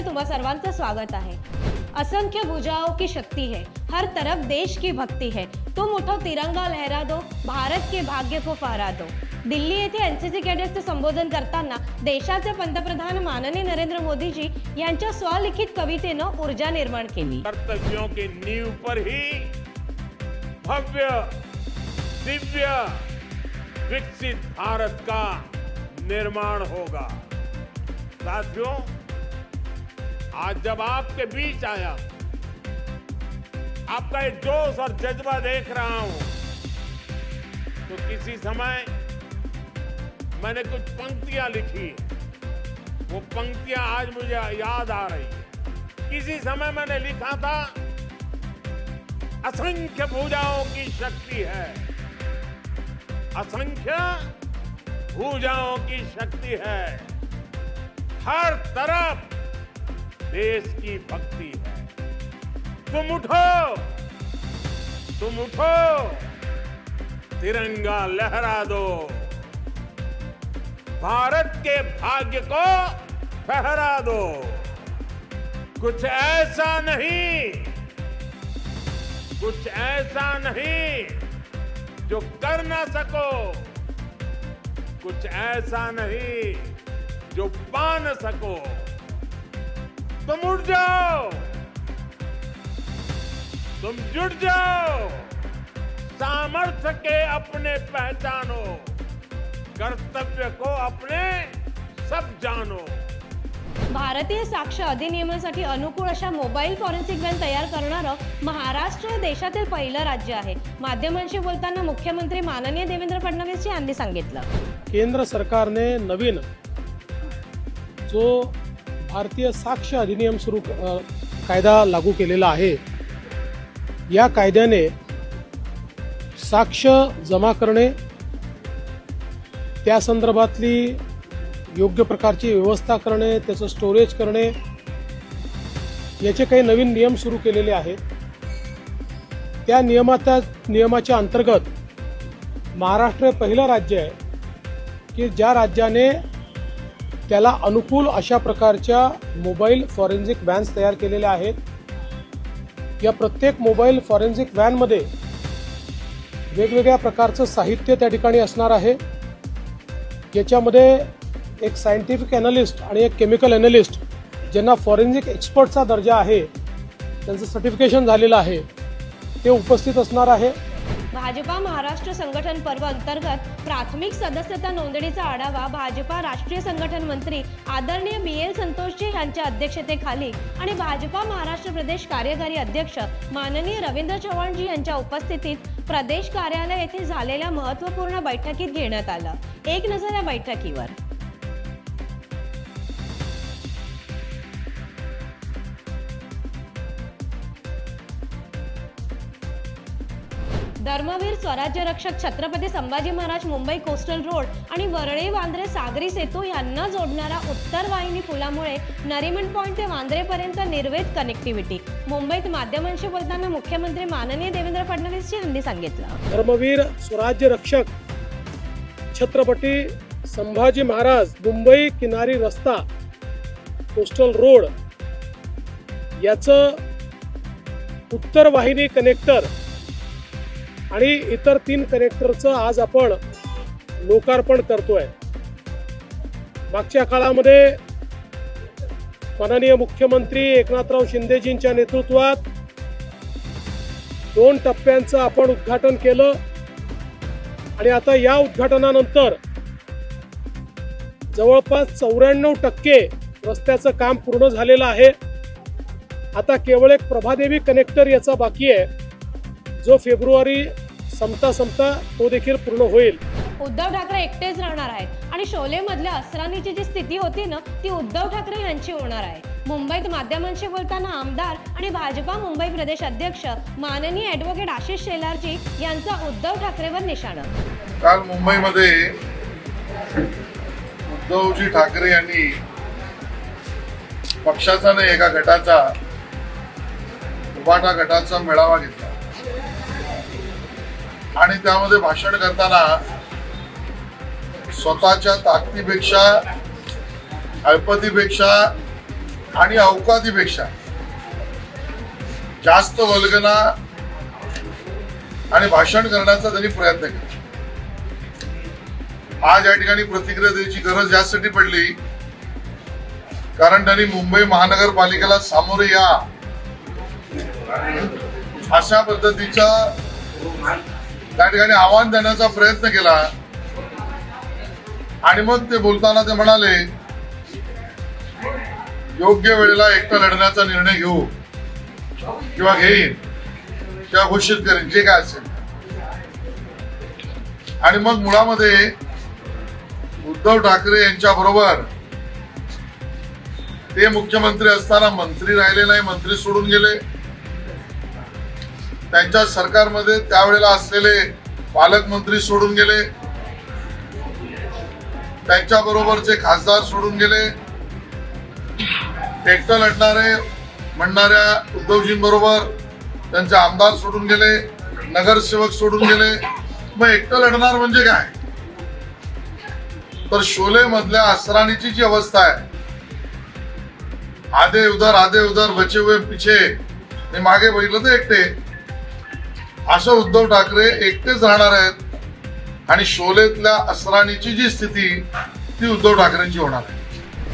मध्ये तुम्हा सर्वांचं स्वागत आहे. असंख्य भुजाओं की शक्ति है. हर तरफ देश की भक्ती है. तुम उठो तिरंगा लहरा दो भारत के भाग्य को फहरा दो दिल्ली येथे एन सी सी कॅडेट्सचं संबोधन करताना देशाचे पंतप्रधान माननीय नरेंद्र मोदीजी यांच्या स्वलिखित कवितेनं ऊर्जा निर्माण केली. कर्तव्यों के नींव पर ही भव्य दिव्य विकसित भारत का निर्माण होगा. साथियों आज जब आपके बीच आया, आपका ये जोश और जज्बा देख रहा हूँ तो किसी समय मैंने कुछ पंक्तियाँ लिखी वो पंक्तियाँ आज मुझे याद आ रही है। किसी समय मैंने लिखा था, असंख्य भुजाओं की शक्ति है। असंख्य भुजाओं की शक्ति है। हर तरफ़ देश की भक्ति है। तुम उठो! तुम उठो! तिरंगा लहरा दो। भारत के भाग्य को फहरा दो। कुछ ऐसा नहीं, कुछ ऐसा नहीं जो कर ना सको। कुछ ऐसा नहीं जो पा न सको। तुम उठ जाओ. तुम जुट जाओ. सामर्थ्य के अपने पहचानो. कर्तव्य को अपने सब जानो. भारतीय साक्ष अधिनियमासाठी अनुकूल अशा मोबाईल फॉरेन्सिक व्हॅन तयार करणारं महाराष्ट्र देशातील पहिलं राज्य आहे. माध्यमांशी बोलताना मुख्यमंत्री माननीय देवेंद्र फडणवीस यांनी सांगितलं. केंद्र सरकारने नवीन जो भारतीय साक्ष अधिनियम सुरू कायदा लागू केलेला आहे. या कायद्याने साक्ष जमा करणे त्या संदर्भातली योग्य प्रकारची व्यवस्था करणे त्याचं स्टोरेज करणे याचे काही नवीन नियम सुरू केलेले आहेत. त्या नियमाच्या नियमाच्या अंतर्गत महाराष्ट्र हे पहिलं राज्य आहे की ज्या राज्याने त्याला अनुकूल अशा प्रकारच्या मोबाईल फॉरेन्सिक व्हॅन्स तयार केलेल्या आहेत. या प्रत्येक मोबाईल फॉरेन्सिक व्हॅनमध्ये वेगवेगळ्या प्रकारचं साहित्य त्या ठिकाणी असणार आहे. याच्यामध्ये एक सायंटिफिक ॲनालिस्ट आणि एक केमिकल ॲनालिस्ट ज्यांना फॉरेन्सिक एक्सपर्टचा दर्जा आहे त्यांचं सर्टिफिकेशन झालेलं आहे ते उपस्थित असणार आहे. भाजपा महाराष्ट्र संघटन पर्व अंतर्गत प्राथमिक सदस्यता नोंदणीचा आढावा भाजपा राष्ट्रीय संघटन मंत्री आदरणीय बी एल संतोषजी यांच्या अध्यक्षतेखाली आणि भाजपा महाराष्ट्र प्रदेश कार्यकारी अध्यक्ष माननीय रवींद्र चव्हाणजी यांच्या उपस्थितीत प्रदेश कार्यालय येथे झालेल्या महत्त्वपूर्ण बैठकीत घेण्यात आलं. एक नजर या बैठकीवर. धर्मवीर स्वराज्य रक्षक छत्रपती संभाजी महाराज मुंबई कोस्टल रोड आणि वरळी वांद्रे सागरी सेतू यांना जोडणारा उत्तर वाहिनी पुलामुळे नरिमन पॉइंट ते वांद्रेपर्यंत निर्वेद कनेक्टिव्हिटी मुंबईत माध्यमांशी बोलताना मुख्यमंत्री माननीय देवेंद्र फडणवीस यांनी सांगितलं. धर्मवीर स्वराज्य रक्षक छत्रपती संभाजी महाराज मुंबई किनारी रस्ता कोस्टल रोड याचं उत्तर वाहिनी कनेक्टर आणि इतर तीन कनेक्टरचं आज आपण लोकार्पण करतोय. मागच्या काळामध्ये माननीय मुख्यमंत्री एकनाथराव शिंदेजींच्या नेतृत्वात दोन टप्प्यांचं आपण उद्घाटन केलं. आणि आता या उद्घाटनानंतर जवळपास चौऱ्याण्णव टक्के रस्त्याचं काम पूर्ण झालेलं आहे. आता केवळ एक प्रभादेवी कनेक्टर याचा बाकी आहे. जो फेब्रुवारी संपता संपता तो देखील पूर्ण होईल. उद्धव ठाकरे एकटेच राहणार आहेत आणि शोले मधल्या असरानीची जी स्थिती होती ना ती उद्धव ठाकरे यांची होणार आहे. मुंबईत माध्यमांशी बोलताना आमदार आणि भाजपा मुंबई प्रदेश अध्यक्ष माननीय ॲडव्होकेट आशिष शेलारजी यांचा उद्धव ठाकरेवर निशाणा. काल मुंबईमध्ये उद्धवजी ठाकरे यांनी पक्षाचा नाही एका गटाचा उभाटा गटाचा मेळावा घेतला. आणि त्यामध्ये भाषण करताना स्वतःच्या ताकदीपेक्षा अल्पतीपेक्षा आणि अवकादीपेक्षा जास्त वल्गना आणि भाषण करण्याचा त्यांनी प्रयत्न केला. आज या ठिकाणी प्रतिक्रिया द्यायची गरज यासाठी पडली. कारण त्यांनी मुंबई महानगरपालिकेला सामोरे या. अशा पद्धतीचा त्या ठिकाणी आव्हान देण्याचा प्रयत्न केला. आणि मग ते बोलताना ते म्हणाले योग्य वेळेला एकटा लढण्याचा निर्णय घेऊ किंवा घेईन किंवा घोषित करेन जे काय असेल. आणि मग मुळामध्ये उद्धव ठाकरे यांच्या बरोबर ते मुख्यमंत्री असताना मंत्री राहिले नाही मंत्री सोडून गेले. त्यांच्या सरकारमध्ये त्यावेळेला असलेले पालकमंत्री सोडून गेले. त्यांच्या बरोबरचे खासदार सोडून गेले. एकटं लढणारे म्हणणाऱ्या उद्धवजींबरोबर त्यांचे आमदार सोडून गेले नगरसेवक सोडून गेले. मग एकटं लढणार म्हणजे काय? तर शोले मधल्या असराणीची जी अवस्था आहे आधे उधर आधे उधर बचे हुए पिछे मागे बघितलं तर एकटे. असं उद्धव ठाकरे एकटेच राहणार आहेत आणि शोलेतल्या असराणीची जी स्थिती ती उद्धव ठाकरेंची होणार. आहे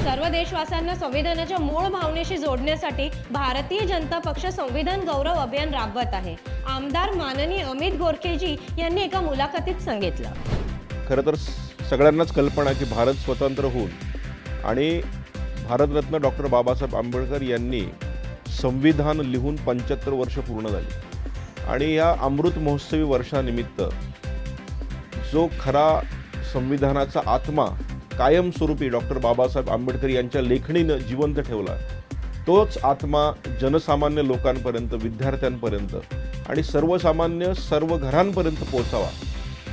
सर्व देशवासियांना संविधानाच्या मूळ भावनेशी जोडण्यासाठी भारतीय जनता पक्ष संविधान गौरव अभियान राबवत आहे. आमदार माननीय अमित गोरखेजी यांनी एका मुलाखतीत सांगितलं. खरं तर सगळ्यांनाच कल्पना आहे की भारत स्वतंत्र होऊन आणि भारतरत्न डॉक्टर बाबासाहेब आंबेडकर यांनी संविधान लिहून पंच्याहत्तर वर्ष पूर्ण झाली. आणि या अमृत महोत्सवी वर्षानिमित्त जो खरा संविधानाचा आत्मा कायमस्वरूपी डॉक्टर बाबासाहेब आंबेडकर यांच्या लेखणीनं जिवंत ठेवला तोच आत्मा जनसामान्य लोकांपर्यंत विद्यार्थ्यांपर्यंत आणि सर्वसामान्य सर्व घरांपर्यंत पोचावा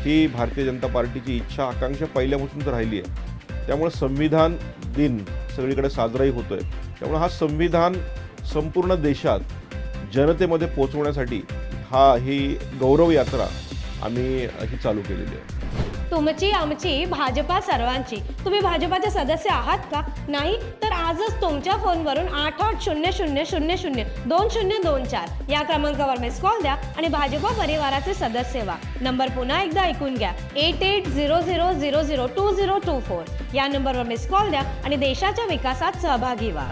ही भारतीय जनता पार्टीची इच्छा आकांक्षा पहिल्यापासून तर राहिली आहे. त्यामुळे संविधान दिन सगळीकडे साजराही होतोय. त्यामुळे हा संविधान संपूर्ण देशात जनतेमध्ये पोचवण्यासाठी हा ही गौरव यात्रा आम्ही ही चालू केलेली आहे. तुमची आमची भाजपा सर्वांची. तुम्ही भाजपाचे सदस्य आहात का? नाही तर आजच तुमच्या फोनवरून आठ आठ शून्य शून्य शून्य शून्य दोन शून्य दोन चार या क्रमांकावर मिस कॉल द्या आणि भाजपा परिवाराचे सदस्य व्हा. नंबर पुन्हा एकदा ऐकून घ्या. Eight eight zero zero zero zero two zero two four. या नंबरवर मिस कॉल द्या आणि देशाच्या विकासात सहभागी व्हा.